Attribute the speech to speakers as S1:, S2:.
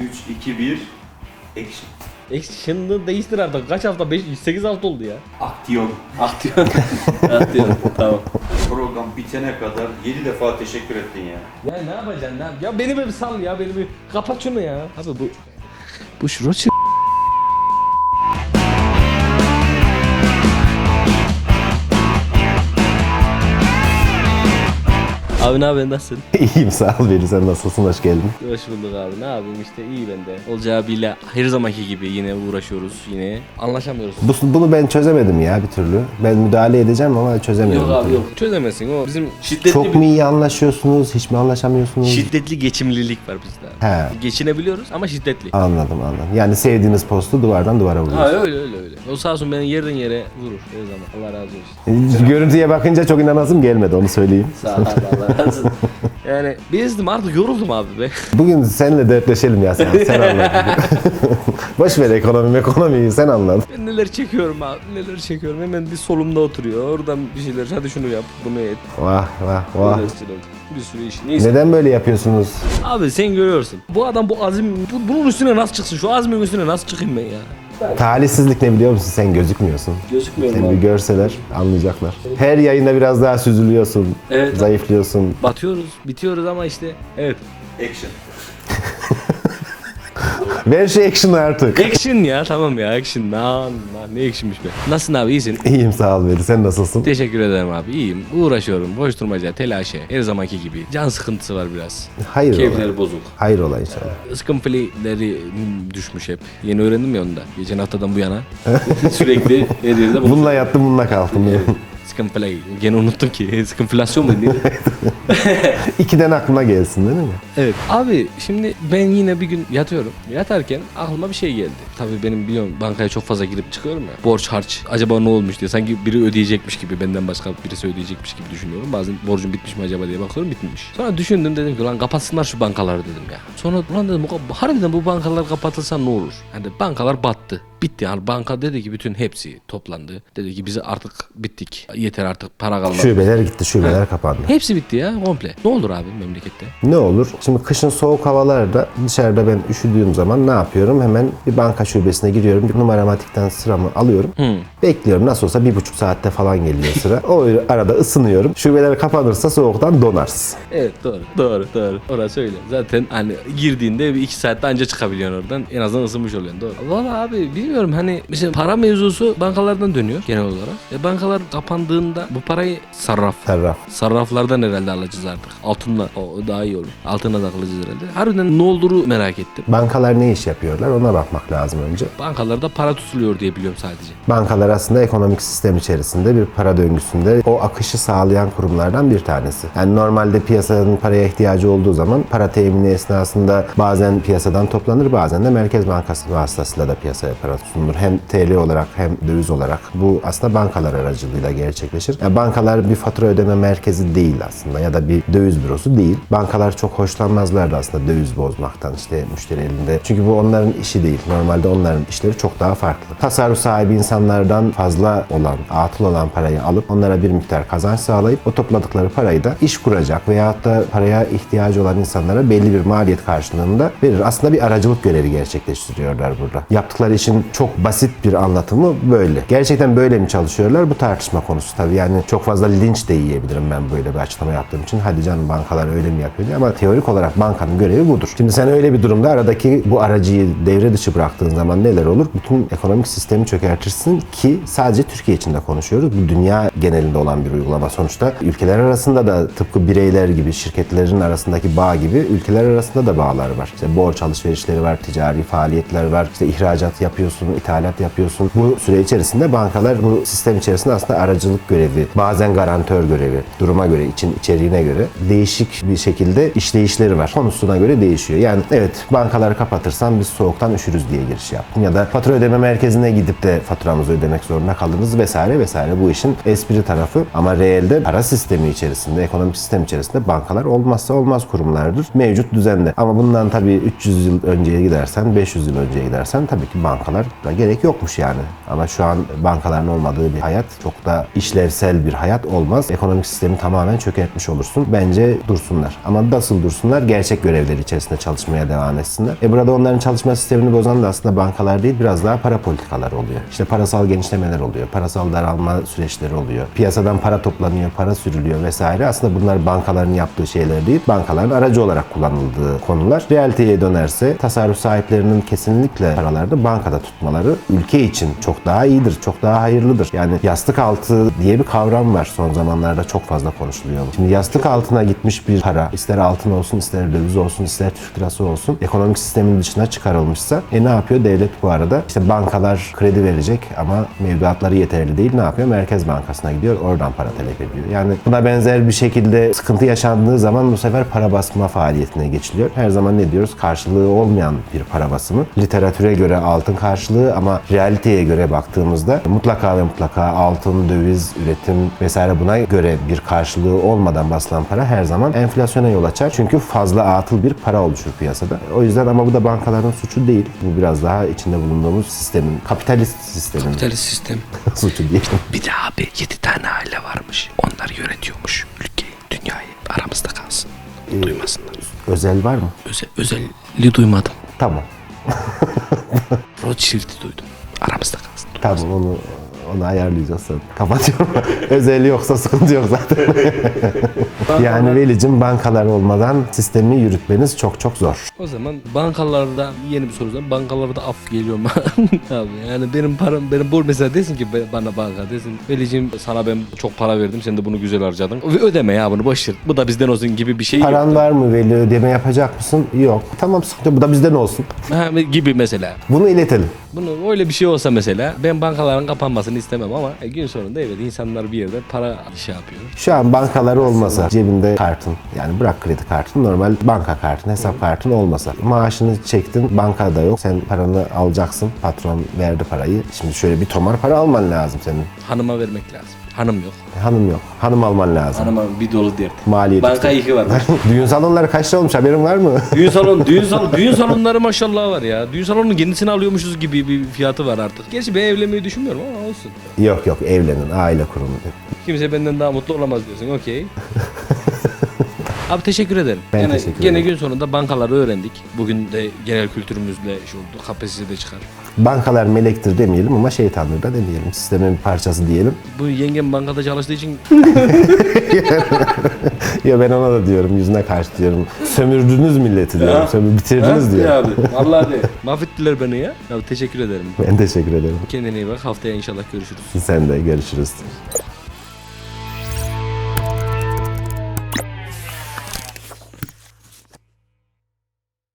S1: 3, 2, 1. Action.
S2: Action'ı değiştir artık. Kaç hafta? 5, 8 hafta oldu ya.
S1: Aksiyon.
S2: Aktıyor. Aktıyor. tamam.
S1: Program bitene kadar 7 defa teşekkür ettin ya.
S2: Ya ne yapacaksın? Ne yap- ya beni bir sal ya. Beni bir kapat şunu ya. Abi bu... Bu şuroçu... Abi ne yapıyorsun nasılsın?
S3: İyiyim sağ ol Veli sen nasılsın hoş geldin.
S2: Hoş bulduk abi. Ne yapayım işte iyi ben de. Olacağı abiyle her zamanki gibi yine uğraşıyoruz. Yine anlaşamıyoruz.
S3: Bu, bunu ben çözemedim ya bir türlü. Ben müdahale edeceğim ama çözemedim.
S2: Yok abi yok. Çözemezsin o bizim şiddetli
S3: Çok
S2: bir...
S3: mu iyi anlaşıyorsunuz hiç mi anlaşamıyorsunuz?
S2: Şiddetli geçimlilik var bizde.
S3: He
S2: Geçinebiliyoruz ama şiddetli.
S3: anladım anladım. Yani sevdiğiniz postu duvardan duvara
S2: Ha
S3: vuruyorsunuz.
S2: öyle öyle öyle. O sağ olsun beni yerden yere vurur her zaman. Allah razı olsun.
S3: Görüntüye bakınca çok inanasım gelmedi onu söyleyeyim.
S2: Sağ ol Allah olsun. Yani bezdim artık yoruldum abi be.
S3: Bugün seninle dertleşelim ya sen, sen anlat. Boş ver ekonomi ekonomiyi sen anlat.
S2: Ben neler çekiyorum abi neler çekiyorum. Hemen bir solumda oturuyor. Oradan bir şeyler hadi şunu yap bunu et.
S3: Vah vah vah.
S2: Böyle Bir sürü iş. Neyse.
S3: Neden böyle yapıyorsunuz?
S2: Abi sen görüyorsun. Bu adam bu azim bu- bunun üstüne nasıl çıksın? Şu azmin üstüne nasıl çıkayım ben ya?
S3: Talihsizlik ne biliyor musun? Sen gözükmüyorsun.
S2: Gözükmüyorum
S3: Seni bir görseler anlayacaklar. Her yayında biraz daha süzülüyorsun.
S2: Evet.
S3: Zayıflıyorsun.
S2: Batıyoruz, bitiyoruz ama işte evet.
S1: Action.
S3: Ver şu action'ı artık.
S2: Action ya tamam ya action. Lan lan ne actionmiş be. Nasılsın abi iyisin?
S3: İyiyim sağ ol Veli. Sen nasılsın?
S2: Teşekkür ederim abi iyiyim. Uğraşıyorum. Koşturmaca, telaşe. Her zamanki gibi. Can sıkıntısı var biraz.
S3: Hayır.
S2: Keyifleri bozuk.
S3: Hayır ola inşallah.
S2: Hmm, düşmüş hep. Yeni öğrendim ya onu da. Geçen haftadan bu yana. Sürekli her yerde bu.
S3: Bununla yattım bununla kalktım.
S2: Sıkıntıları. Gene unuttum ki. Sıkıntılasyon mu neydi?
S3: İkiden aklına gelsin değil mi?
S2: Evet. Abi şimdi ben yine bir gün yatıyorum. Yatarken aklıma bir şey geldi. Tabii benim biliyorum bankaya çok fazla girip çıkıyorum ya. Borç harç. Acaba ne olmuş diye. Sanki biri ödeyecekmiş gibi benden başka birisi ödeyecekmiş gibi düşünüyorum. Bazen borcum bitmiş mi acaba diye bakıyorum bitmemiş. Sonra düşündüm dedim ki lan kapatsınlar şu bankaları dedim ya. Sonra ulan dedim "bu- harbiden bu bankalar kapatılsa ne olur? Hani bankalar battı. Bitti yani banka dedi ki bütün hepsi toplandı. Dedi ki bize artık bittik. Yeter artık para kalmadı.
S3: Şubeler gitti, şubeler kapandı.
S2: Hepsi bitti ya komple. Ne olur abi memlekette?
S3: Ne olur? Şimdi kışın soğuk havalarda dışarıda ben üşüdüğüm zaman ne yapıyorum? Hemen bir banka şubesine giriyorum. Bir numaramatikten sıramı alıyorum. Bekliyorum. Nasıl olsa bir buçuk saatte falan geliyor sıra. O arada ısınıyorum. Şubeler kapanırsa soğuktan donarsın.
S2: Evet doğru. Doğru doğru. Orası öyle. Zaten hani girdiğinde bir iki saatte anca çıkabiliyorsun oradan. En azından ısınmış oluyorsun. Doğru. Valla abi bilmiyorum hani mesela para mevzusu bankalardan dönüyor genel olarak. E bankalar kapandığında bu parayı sarraf.
S3: Sarraf.
S2: Sarraflardan herhalde alacağız artık. Altınla o o daha iyi olur. Altına da alacağız herhalde. Harbiden ne olduğunu merak ettim.
S3: Bankalar ne iş yapıyorlar ona bakmak lazım önce.
S2: Bankalarda para tutuluyor diye biliyorum sadece.
S3: Bankalar aslında ekonomik sistem içerisinde bir para döngüsünde o akışı sağlayan kurumlardan bir tanesi. Yani normalde piyasanın paraya ihtiyacı olduğu zaman para temini esnasında bazen piyasadan toplanır bazen de Merkez Bankası vasıtasıyla da piyasaya para sunulur. Hem TL olarak hem döviz olarak. Bu aslında bankalar aracılığıyla gerçekleşir. Yani bankalar bir fatura ödeme merkezi değil aslında ya da bir döviz bürosu değil. Bankalar çok hoşlanmazlardı aslında döviz bozmaktan işte müşteri elinde. Çünkü bu onların işi değil. Normalde onların işleri çok daha farklı. Tasarruf sahibi insanlardan fazla olan, atıl olan parayı alıp onlara bir miktar kazanç sağlayıp o topladıkları parayı da iş kuracak veyahut da paraya ihtiyacı olan insanlara belli bir maliyet karşılığında verir. Aslında bir aracılık görevi gerçekleştiriyorlar burada. Yaptıkları işin çok basit bir anlatımı böyle. Gerçekten böyle mi çalışıyorlar? Bu tartışma konusu tabii. Yani çok fazla linç de yiyebilirim ben böyle bir açıklama yaptığım için. Hadi canım bankalar öyle mi yapıyor diye. Ama teorik olarak bankanın görevi budur. Şimdi sen öyle bir durumda aradaki bu aracıyı devre dışı bıraktığın zaman neler olur? Bütün ekonomik sistemi çökertirsin ki sadece Türkiye için de konuşuyoruz. Bu dünya genelinde olan bir uygulama sonuçta. Ülkeler arasında da tıpkı bireyler gibi, şirketlerin arasındaki bağ gibi ülkeler arasında da bağlar var. İşte borç alışverişleri var, ticari faaliyetler var. İşte ihracat yapıyorsun, ithalat yapıyorsun. Bu süre içerisinde bankalar bu sistem içerisinde aslında aracılık görevi, bazen garantör görevi, duruma göre, için içeriğine göre değişik bir şekilde işleyişleri var. Konusuna göre değişiyor. Yani evet bankaları kapatırsan biz soğuktan üşürüz diye giriş yaptın. Ya da fatura ödeme merkezine gidip de faturamızı ödemek zorunda kaldınız vesaire vesaire. Bu işin espri tarafı ama reelde para sistemi içerisinde, ekonomik sistem içerisinde bankalar olmazsa olmaz kurumlardır. Mevcut düzende. Ama bundan tabii 300 yıl önceye gidersen, 500 yıl önceye gidersen tabii ki bankalar Da gerek yokmuş yani. Ama şu an bankaların olmadığı bir hayat çok da işlevsel bir hayat olmaz. Ekonomik sistemi tamamen çökertmiş olursun. Bence dursunlar. Ama nasıl dursunlar? Gerçek görevleri içerisinde çalışmaya devam etsinler. E burada onların çalışma sistemini bozan da aslında bankalar değil biraz daha para politikaları oluyor. İşte parasal genişlemeler oluyor. Parasal daralma süreçleri oluyor. Piyasadan para toplanıyor, para sürülüyor vesaire. Aslında bunlar bankaların yaptığı şeyler değil. Bankaların aracı olarak kullanıldığı konular. Realiteye dönerse tasarruf sahiplerinin kesinlikle paralarını bankada tutmaları ülke için çok daha iyidir, çok daha hayırlıdır. Yani yastık altı diye bir kavram var son zamanlarda çok fazla konuşuluyor. Şimdi yastık altına gitmiş bir para, ister altın olsun, ister döviz olsun, ister Türk lirası olsun, ekonomik sistemin dışına çıkarılmışsa, e ne yapıyor devlet bu arada? İşte bankalar kredi verecek ama mevduatları yeterli değil. Ne yapıyor? Merkez Bankası'na gidiyor, oradan para talep ediyor. Yani buna benzer bir şekilde sıkıntı yaşandığı zaman bu sefer para basma faaliyetine geçiliyor. Her zaman ne diyoruz? Karşılığı olmayan bir para basımı. Literatüre göre altın karşılığı ama realiteye göre baktığımızda mutlaka ve mutlaka altın, döviz, üretim vesaire buna göre bir karşılığı olmadan basılan para her zaman enflasyona yol açar. Çünkü fazla atıl bir para oluşur piyasada. O yüzden ama bu da bankaların suçu değil. Bu biraz daha içinde bulunduğumuz sistemin, kapitalist sistemin
S2: Kapitalist sistem.
S3: suçu diyelim.
S2: Bir de abi 7 tane aile varmış. Onlar yönetiyormuş ülkeyi, dünyayı. Aramızda kalsın. Duymasınlar.
S3: Özel var mı?
S2: Özel, özelliği duymadım.
S3: Tamam.
S2: Rothschild'i duydum. Aramızda kalsın.
S3: Tamam onu onu ayarlayacağız sonra. Kapatıyorum. Özel yoksa sıkıntı yok zaten. yani Velicim bankalar olmadan sistemi yürütmeniz çok çok zor.
S2: O zaman bankalarda yeni bir soru sorayım. Bankalarda af geliyor mu? abi yani benim param benim bol mesela desin ki bana banka desin. Velicim sana ben çok para verdim sen de bunu güzel harcadın. Ödeme ya bunu boş ver. Bu da bizden olsun gibi bir şey.
S3: Paran var mı Veli ödeme yapacak mısın? Yok. Tamam sıkıntı bu da bizden olsun.
S2: Ha, gibi mesela.
S3: Bunu iletelim.
S2: Bunu öyle bir şey olsa mesela ben bankaların kapanmasını istemem ama e, gün sonunda evet insanlar bir yerde para işi yapıyor.
S3: Şu an bankaları olmasa cebinde kartın yani bırak kredi kartın normal banka kartın hesap kartın olmasa maaşını çektin bankada yok sen paranı alacaksın patron verdi parayı şimdi şöyle bir tomar para alman lazım senin
S2: Hanıma vermek lazım. Hanım yok.
S3: hanım yok hanım alman lazım
S2: Hanıma bir dolu dert.
S3: maliyeti
S2: Banka yıkı var.
S3: düğün salonları kaç lira olmuş haberin var mı?
S2: düğün salon, düğün salon, düğün salonları maşallah var ya. Düğün salonunun kendisini alıyormuşuz gibi bir fiyatı var artık. Gerçi ben evlenmeyi düşünmüyorum ama olsun.
S3: yok yok evlenin aile kurumu
S2: Kimse benden daha mutlu olamaz diyorsun. Okey. Abi teşekkür ederim.
S3: Ben
S2: gene,
S3: teşekkür
S2: gene
S3: ederim.
S2: gün sonunda bankaları öğrendik. Bugün de genel kültürümüzle şey oldu. KPSS de çıkar.
S3: bankalar melektir demeyelim ama şeytandır da demeyelim sistemin bir parçası diyelim
S2: Bu yengem bankada çalıştığı için
S3: ya ben ona da diyorum yüzüne karşı diyorum sömürdünüz milleti diyorum
S2: Ya.
S3: sömür bitirdiniz
S2: Ha?
S3: diyor
S2: Ya abi. Vallahi de. Mahvettiler beni ya. Abi teşekkür ederim.
S3: ben teşekkür ederim
S2: Kendine iyi bak. Haftaya inşallah görüşürüz.
S3: sen de görüşürüz